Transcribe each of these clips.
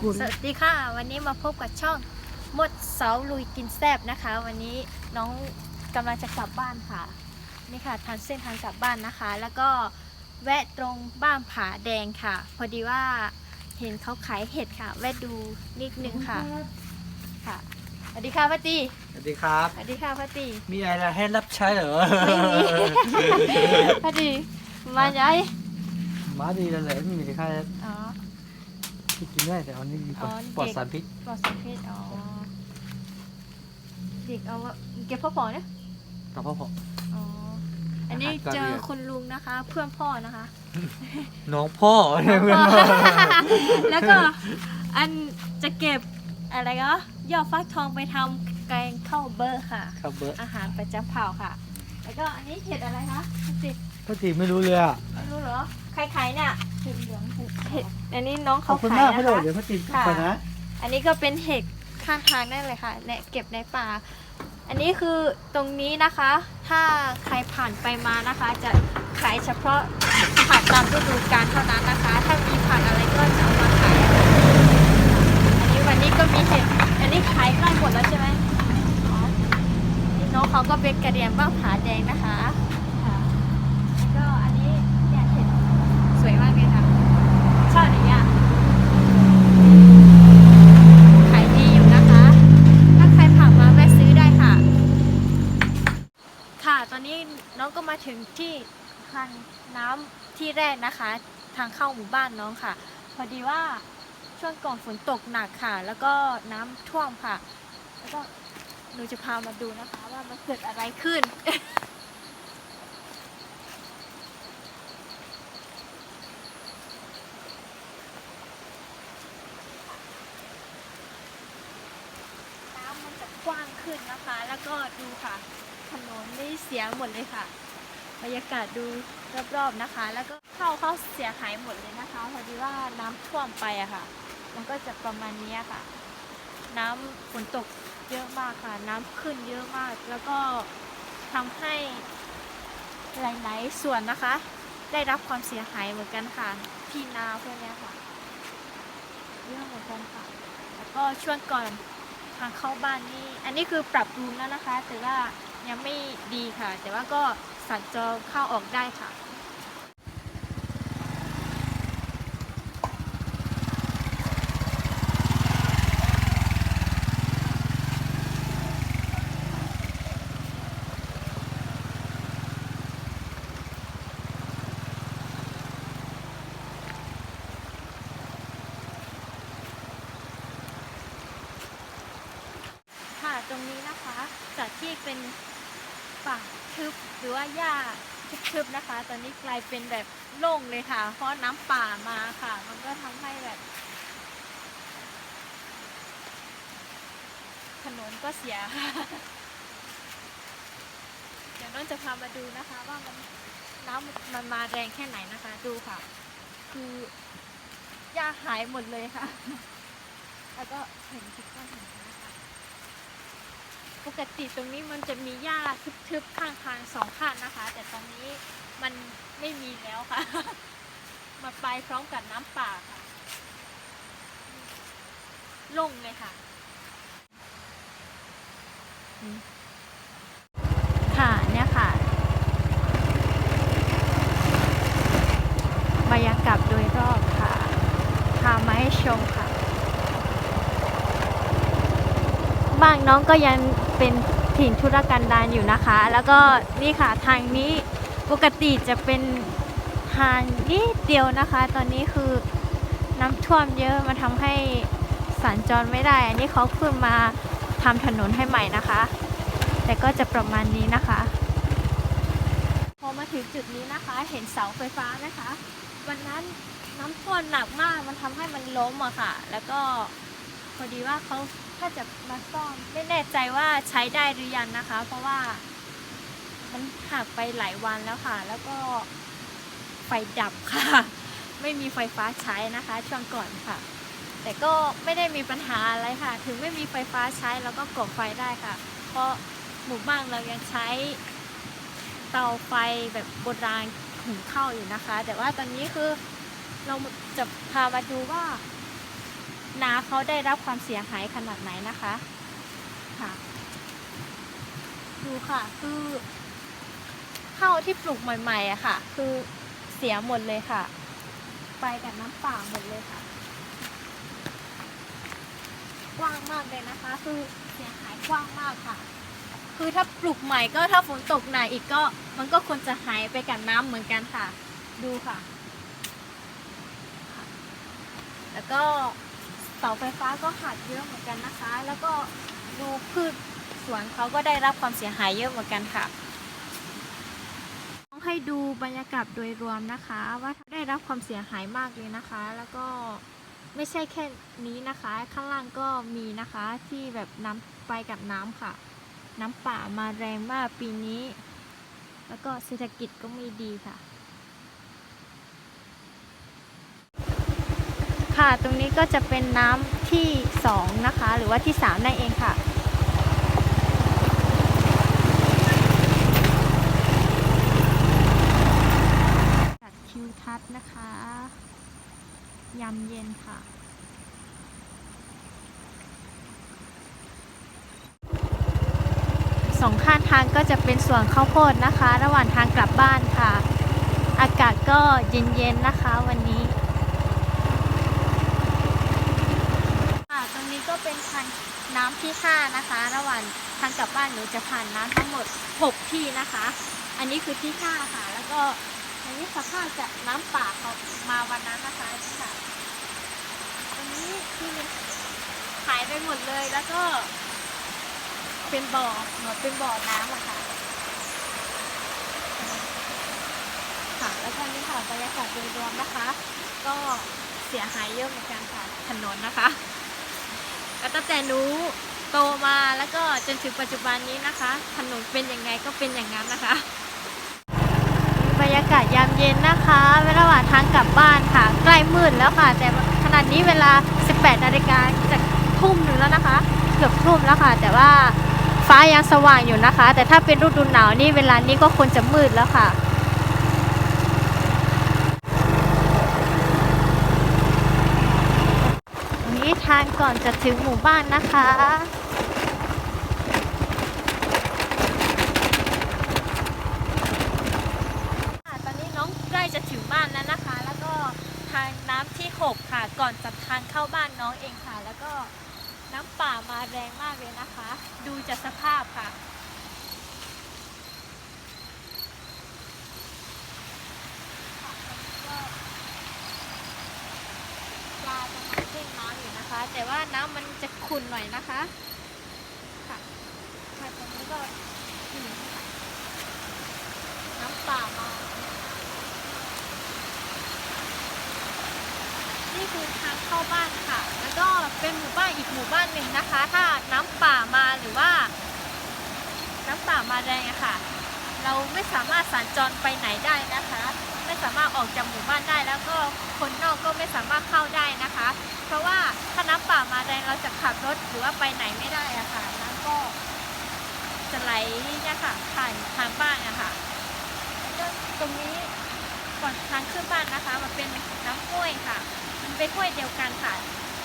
กุล สวัสดีค่ะ วันนี้มาพบกับช่องมดเสาลุยกินแซบนะคะ วันนี้น้องกำลังจะกลับบ้านค่ะ นี่ค่ะทางเส้นทางกลับบ้านนะคะ แล้วก็แวะตรงบ้านผาแดงค่ะ พอดีว่าเห็นเขาขายเห็ดค่ะ แวะดูนิดนึงค่ะค่ะสวัสดีค่ะพัตตีสวัสดีครับ สวัสดีค่ะพัตตีมีอะไรให้รับใช้เหรอไม่มีพัตตีมาย้ายมาดีแล้วเลยไม่มีใครอ๋อ ที่กินได้แต่อันนี้ดีกว่าอ๋อปลอดเด็กสารพิษปลอดสารพิษอ๋อเด็กเอาว่าเก็บพ่อปอเนี่ยกับพ่อผมอ๋ออันนี้อาหารการเจอเรียน คุณลุงนะคะ เพื่อนพ่อนะคะ น้องพ่อแล้วเพื่อนก็พ่อ แล้วก็อันจะเก็บอะไรก็ยอดฟักทองไปทำแกงข้าวเบอร์ค่ะ ครับเบอร์อาหารประจำเผ่าค่ะ แล้วก็อันนี้เห็ดอะไรคะเห็ดพ่อทีไม่รู้เลยอะไม่ รู้เหรอใครขายเนี่ยเห็ดเหลืองเห็ดเห็ดอันนี้น้องขอเขาบคุณขายมากนะพ่อโดดคะ เดี๋ยวพ่อทีค่ะ ไปนะ อันนี้ก็เป็นเห็ดข้างทางได้เลยค่ะเนี่ยเก็บในป่า อันนี้คือตรงนี้นะคะ ถ้าใครผ่านไปมานะคะ จะขายเฉพาะผ่านตามฤดูกาลเท่านั้นนะคะ ถ้ามีผ่านอะไรก็จะเอามาขายอันนี้วันนี้ก็มีเห็ด อันนี้ขายใกล้หมดแล้วใช่ไหมอ๋อนี่น้องเขาก็เป็นกระเดียมบ้างผาแดงนะคะค่ะแล้วก็อันนี้เนี่ยเห็ดสวยมากเลยค่ะชอบอย่างเงี้ย ขายดีอยู่นะคะ ถ้าใครผ่านมาแวะซื้อได้ค่ะ ค่ะ ตอนนี้น้องก็มาถึงที่ทางน้ำที่แร กนะคะ ทางเข้าหมู่บ้านน้องค่ะ พอดีว่าช่วงก่อนฝนตกหนักค่ะ แล้วก็น้ำท่วมค่ะ แล้วก็หนูจะพามาดูนะคะว่ามันเกิดอะไรขึ้น น้ำมันจะกว้างขึ้นนะคะ แล้วก็ดูค่ะ ถนนนี่เสียหมดเลยค่ะ บรรยากาศดูรอบๆนะคะ แล้วก็เข้าเข้าเสียหายหมดเลยนะคะพอดีว่าน้ำท่วมไปอะค่ะ มันก็จะประมาณนี้ค่ะ น้ำฝนตกเยอะมากค่ะ น้ำขึ้นเยอะมาก แล้วก็ทำให้หลายๆส่วนนะคะ ได้รับความเสียหายเหมือนกันค่ะ ที่นาพวกเนี้ยค่ะเยอะเหมือนกันค่ะ แล้วก็ช่วงก่อนทางเข้าบ้านนี่ อันนี้คือปรับปรุงแล้วนะคะ แต่ว่ายังไม่ดีค่ะ แต่ว่าก็ สัญจรเข้าออกได้ค่ะค่ะตรงนี้นะคะจากที่เป็น ป่าทึบหรือว่าหญ้าทึบๆนะคะ ตอนนี้กลายเป็นแบบโล่งเลยค่ะ เพราะน้ำป่ามาค่ะ มันก็ทำให้แบบ ถนนก็เสียค่ะเดี๋ยวน้องจะพามาดูนะคะ ว่ามันน้ำมันมาแรงแค่ไหนนะคะ ดูค่ะ คือหญ้าหายหมดเลยค่ะ แล้วก็เห็นทุกต้นเห็นนะคะ ปกติตรงนี้มันจะมีหญ้าทึบๆข้างทางสองข้างนะคะ แต่ตอนนี้มันไม่มีแล้วค่ะ มาไปพร้อมกับน้ำป่าค่ะล่งเลยค่ะ ค่ะเนี่ยค่ะบรรยากาศโดยรอบค่ะ พามาให้ชมค่ะบางน้องก็ยัง เป็นถิ่นธุรกันดารอยู่นะคะ แล้วก็นี่ค่ะทางนี้ปกติจะเป็นทางนิดเดียวนะคะ ตอนนี้คือน้ำท่วมเยอะมาทำให้สัญจรไม่ได้ อันนี้เขาเพิ่งมาทำถนนให้ใหม่นะคะ แต่ก็จะประมาณนี้นะคะ พอมาถึงจุดนี้นะคะ เห็นเสาไฟฟ้านะคะ วันนั้นน้ำท่วมหนักมากมันทำให้มันล้มอะค่ะ แล้วก็ อดีว่าเขาถ้าจะมาซ่อมไม่แน่ใจว่าใช้ได้หรือยังนะคะ เพราะว่ามันหักไปหลายวันแล้วค่ะ แล้วก็ไฟดับค่ะ ไม่มีไฟฟ้าใช้นะคะ ช่วงก่อนค่ะ แต่ก็ไม่ได้มีปัญหาอะไรค่ะ ถึงไม่มีไฟฟ้าใช้เราก็ก่อไฟได้ค่ะ เพราะหมู่บ้านเรายังใช้เตาไฟแบบโบราณหุงข้าวอยู่นะคะ แต่ว่าตอนนี้คือเราจะพามาดูว่า นาเขาได้รับความเสียหายขนาดไหนนะคะค่ะดูค่ะคือข้าวที่ปลูกใหม่ๆอะค่ะ คือเสียหมดเลยค่ะ ไปกับน้ำป่าหมดเลยค่ะกว้างมากเลยนะคะ คือเสียหายกว้างมากค่ะ คือถ้าปลูกใหม่ก็ถ้าฝนตกหนักอีกก็ มันก็ควรจะหายไปกับน้ำเหมือนกันค่ะ ดูค่ะค่ะแล้วก็ เสาไฟฟ้าก็หักเยอะเหมือนกันนะคะ แล้วก็ดูพืชสวนเขาก็ได้รับความเสียหายเยอะเหมือนกันค่ะต้องให้ดูบรรยากาศโดยรวมนะคะ ว่าได้รับความเสียหายมากเลยนะคะ แล้วก็ไม่ใช่แค่นี้นะคะ ข้างล่างก็มีนะคะที่แบบน้ำไปกับน้ำค่ะ น้ำป่ามาแรงมากปีนี้ แล้วก็เศรษฐกิจก็ไม่ดีค่ะ ค่ะ ตรงนี้ก็จะเป็นน้ำที่สองนะคะ หรือว่าที่สามนั่นเองค่ะจัดคิวทัศนะคะยำเย็นค่ะสองข้างทางก็จะเป็นสวนข้าวโพดนะคะ ระหว่างทางกลับบ้านค่ะ อากาศก็เย็นๆนะคะวันนี้ค่ะตรงนี้ก็ เป็นทางน้ำที่5นะคะ ระหว่างทางกลับบ้านหนูจะผ่านน้ำทั้งหมด 6 ที่นะคะ อันนี้คือที่5ค่ะ แล้วก็อันนี้สภาพจากน้ำป่าเขามาวันนั้นนะคะนี่ค่ะตรงนี้คือหายไปหมดเลยแล้วก็ เป็นบ่อเหมือนเป็นบ่อน้ำอะค่ะค่ะแล้วก็นี่ค่ะบรรยากาศโดยรวมนะคะ ก็เสียหายเยอะเหมือนกันค่ะถนนนะคะ ก็ตั้งแต่หนูโตมาแล้วก็จนถึงปัจจุบันนี้นะคะ ถนนเป็นยังไงก็เป็นอย่างนั้นนะคะบรรยากาศยามเย็นนะคะเวลาหว่างทางกลับบ้านค่ะ ใกล้มืดแล้วค่ะ แต่ขนาดนี้เวลา 18 นาฬิกาจะทุ่มหนึ่งแล้วนะคะ เกือบทุ่มแล้วค่ะ แต่ว่าฟ้ายังสว่างอยู่นะคะ แต่ถ้าเป็นฤดูหนาวนี่เวลานี้ก็ควรจะมืดแล้วค่ะ อันนี้ทางก่อนจะถึงหมู่บ้านนะคะ ตอนนี้น้องใกล้จะถึงบ้านแล้วนะคะ แล้วก็ทางน้ำที่ 6 ค่ะ ก่อนจะทางเข้าบ้านน้องเองค่ะ แล้วก็น้ำป่ามาแรงมากเลยนะคะ ดูจากสภาพค่ะตอนนี้ก็ปลากำลังเล่นน้ำอยู่นะคะ แต่ว่าน้ำมันจะขุ่นหน่อยนะคะค่ะค่ะตรงนี้ก็อืมค่ะน้ำป่ามา นี่คือทางเข้าบ้านค่ะ แล้วก็เป็นหมู่บ้านอีกหมู่บ้านหนึ่งนะคะ ถ้าน้ำป่ามาหรือว่า น้ำป่ามาแรงอะค่ะ เราไม่สามารถสัญจรไปไหนได้นะคะไม่สามารถออกจากหมู่บ้านได้แล้วก็คนนอกก็ไม่สามารถเข้าได้นะคะ เพราะว่า น้ำป่ามาแรงเราจะขับรถหรือว่าไปไหนไม่ได้อะค่ะน้ำก็จะไหลเนี่ยค่ะผ่านทางบ้านอะค่ะแล้วก็ตรงนี้ก่อนทางขึ้นบ้านนะคะ มันเป็นน้ำห้วยค่ะ มันเป็นห้วยเดียวกันค่ะ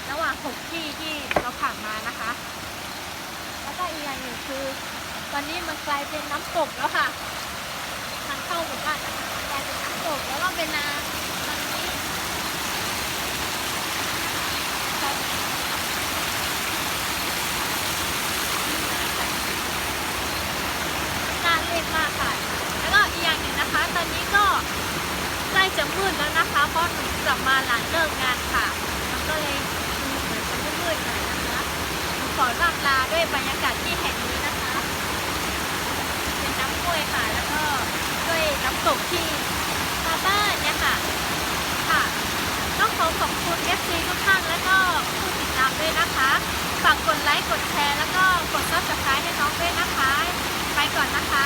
ระหว่างหกที่ที่เราผ่านมานะคะ แล้วก็อีกอย่างหนึ่งคือ ตอนนี้มันกลายเป็นน้ำตกแล้วค่ะทางเข้าหมู่บ้านนะคะกลายเป็นน้ำตกแล้วก็เป็นนาตอนนี้ครับน่าเล่นมากค่ะ แล้วก็อีกอย่างหนึ่งนะคะ ต อนนี้ก็ใกล้จะมืดแล้วนะคะเพราะหนูกลับมาหลังเลิกงานค่ะ มันก็เลยเหมือนจะมืดๆหน่อยนะคะหนูขอร่ำลาด้วยบรรยากาศที่แห่งนี้นะคะ เป็นน้ำห้วยค่ะ แล้วก็ด้วยน้ำตกที่มาบ้านเนี่ยค่ะ ค่ะต้องขอขอบคุณ FC ทุกท่านแล้วก็ผู้ติดตามด้วยนะคะ ฝากกดไลค์กดแชร์แล้วก็กด subscribe ให้น้องด้วยนะคะ ไปก่อนนะคะ